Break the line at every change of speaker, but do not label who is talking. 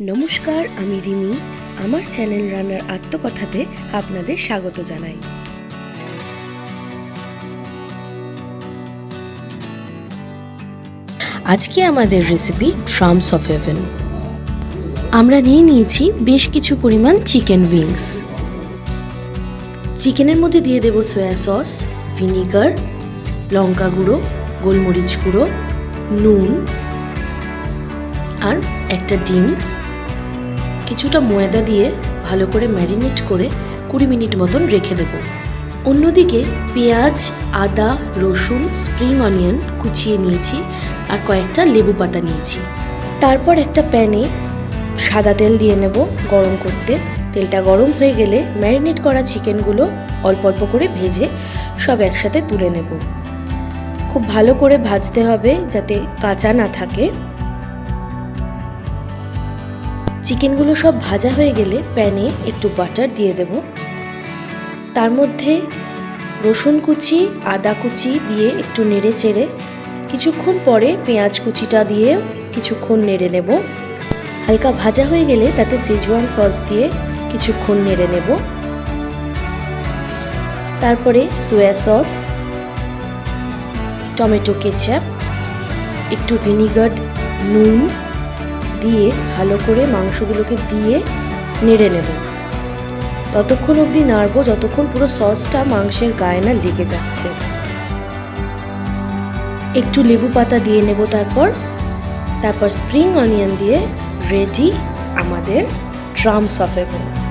নমস্কার, আমি রিমি। আমার চ্যানেল রান্নার আত্মকথাতে আপনাদের স্বাগত জানাই। আজকে আমাদের রেসিপি ড্রামস অফ হেভেন আমরা নিয়ে নিয়েছি বেশ কিছু পরিমাণ চিকেন উইংস চিকেনের মধ্যে দিয়ে দেব সয়া সস ভিনিগার লঙ্কা গুঁড়ো, গোলমরিচ গুঁড়ো, নুন, আর একটা ডিম। কিছুটা ময়দা দিয়ে ভালো করে ম্যারিনেট করে কুড়ি মিনিট মতন রেখে দেব। অন্যদিকে পেঁয়াজ, আদা, রসুন, স্প্রিং অনিয়ন কুচিয়ে নিয়েছি আর কয়েকটা লেবু পাতা নিয়েছি। তারপর একটা প্যানে সাদা তেল দিয়ে নেব গরম করতে। তেলটা গরম হয়ে গেলে ম্যারিনেট করা চিকেনগুলো অল্প অল্প করে ভেজে সব একসাথে তুলে নেব। খুব ভালো করে ভাজতে হবে যাতে কাঁচা না থাকে। চিকেনগুলো সব ভাজা হয়ে গেলে প্যানে একটু বাটার দিয়ে দেব। তার মধ্যে রসুন কুচি, আদা কুচি দিয়ে একটু নেড়ে চেড়ে কিছুক্ষণ পরে পেঁয়াজ কুচিটা দিয়ে কিছুক্ষণ নেড়ে নেব। হালকা ভাজা হয়ে গেলে তাতে সেজওয়ান সস দিয়ে কিছুক্ষণ নেড়ে নেব। তারপরে সোয়া সস টমেটো কেচাপ একটু ভিনিগার নুন দিয়ে ভালো করে মাংসগুলোকে দিয়ে নেড়ে নেব। ততক্ষণ অবধি নাড়বো, যতক্ষণ পুরো সসটা মাংসের গায়ে না লেগে যাচ্ছে। একটু লেবু পাতা দিয়ে নেব তারপর। তারপর স্প্রিং অনিয়ন দিয়ে রেডি আমাদের ড্রাম হেভেন